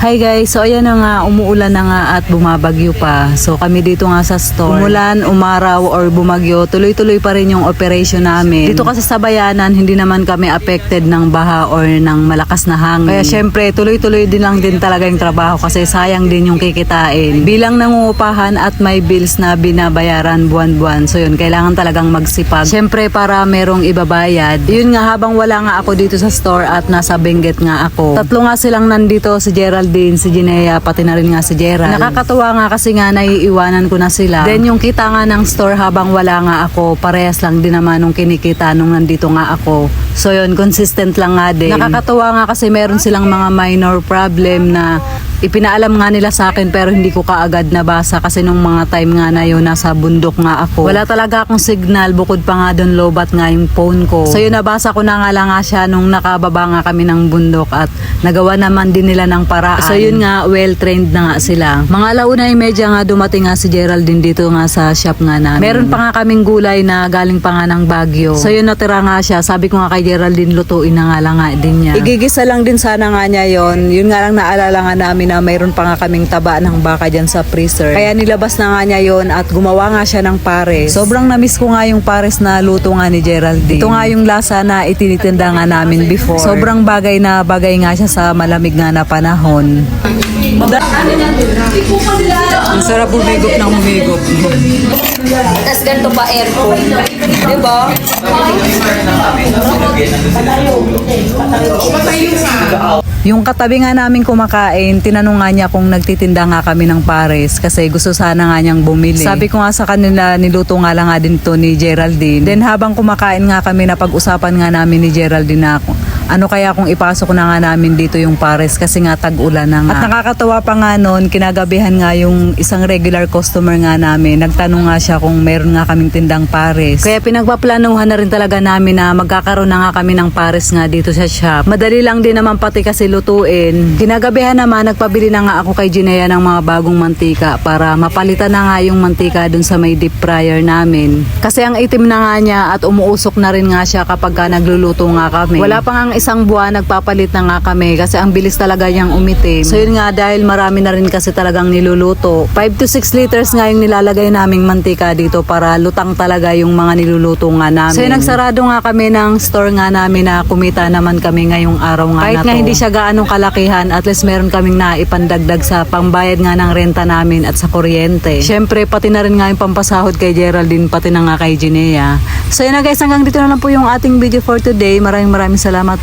Hi guys, so ayan na nga, umuulan na nga at bumabagyo pa. So kami dito nga sa store. Umulan, umaraw or bumagyo, tuloy-tuloy pa rin yung operation namin. Dito kasi sa bayanan, hindi naman kami affected ng baha or ng malakas na hangin. Kaya syempre, tuloy-tuloy din lang din talaga yung trabaho kasi sayang din yung kikitain. Bilang nangungupahan at may bills na binabayaran buwan-buwan. So yun, kailangan talagang magsipag. Syempre para merong ibabayad. Yun nga, habang wala nga ako dito sa store at nasa Benguet nga ako. Tatlo nga silang nandito, si Geraldine, si Ginea, pati na rin nga si Gerald. Nakakatuwa nga kasi nga naiiwanan ko na sila. Then yung kita nga ng store habang wala nga ako, parehas lang din naman nung kinikita nung nandito nga ako. So yun, consistent lang nga din. Nakakatuwa nga kasi meron silang mga minor problem na ipinaalam nga nila sa akin pero hindi ko kaagad nabasa kasi nung mga time nga na yun nasa bundok nga ako. Wala talaga akong signal bukod pa nga doon lobat nga yung phone ko. So yun nabasa ko na nga lang nga siya nung nakababa nga kami ng bundok at nagawa naman din nila ng paraan. So yun nga well trained na nga sila. Mga alauna ay medya nga dumating nga si Geraldine dito nga sa shop nga namin. Meron pa nga kaming gulay na galing pa nga ng Baguio. So yun natira nga siya. Sabi ko nga kay Geraldine lutuin na nga lang nga din niya. Igigisa lang din sana nga niya yon. Yun nga lang naalala nga namin na mayroon pa nga kaming taba ng baka dyan sa freezer. Kaya nilabas na nga niya yon at gumawa nga siya ng pares. Sobrang namiss ko nga yung pares na luto nga ni Geraldine. Ito nga yung lasa na itinitinda nga namin before. Sobrang bagay na bagay nga siya sa malamig nga na panahon. Ang sarap humigop ng humigop. Tapos ganito pa aircon. Diba? Yung katabi nga namin kumakain, tinanong nga niya kung nagtitinda nga kami ng pares kasi gusto sana nga niyang bumili. Sabi ko nga sa kanila, niluto nga lang nga din to ni Geraldine. Then habang kumakain nga kami, napag-usapan nga namin ni Geraldine na ano kaya kung ipasok na nga namin dito yung pares kasi nga tag-ulan na nga. At nakakatawa pa nga noon, kinagabihan nga yung isang regular customer nga namin. Nagtanong nga siya kung meron nga kaming tindang pares. Kaya pinagpaplanuhan na rin talaga namin na magkakaroon na nga kami ng pares nga dito sa shop. Madali lang din naman pati kasi lutuin. Kinagabihan naman, nagpabili na nga ako kay Ginea ng mga bagong mantika para mapalitan na nga yung mantika dun sa may deep fryer namin. Kasi ang itim na nga niya at umuusok na rin nga siya kapag ka nagluluto nga kami. Wala pa nga isang buwan, nagpapalit na nga kami kasi ang bilis talaga niyang umitim. So yun nga, dahil marami na rin kasi talagang niluluto. 5 to 6 liters nga yung nilalagay naming mantika dito para lutang talaga yung mga niluluto nga namin. So yun, nagsarado nga kami ng store nga namin na kumita naman kami ngayong araw nga Kahit na nga to. hindi siya gaanong kalakihan, at least meron kaming naipandagdag sa pangbayad nga ng renta namin at sa kuryente. Siyempre, pati na rin nga yung pampasahod kay Geraldine, pati na nga kay Ginea. So yun na guys, hanggang dito na lang po yung ating video for today. Maraming maraming salamat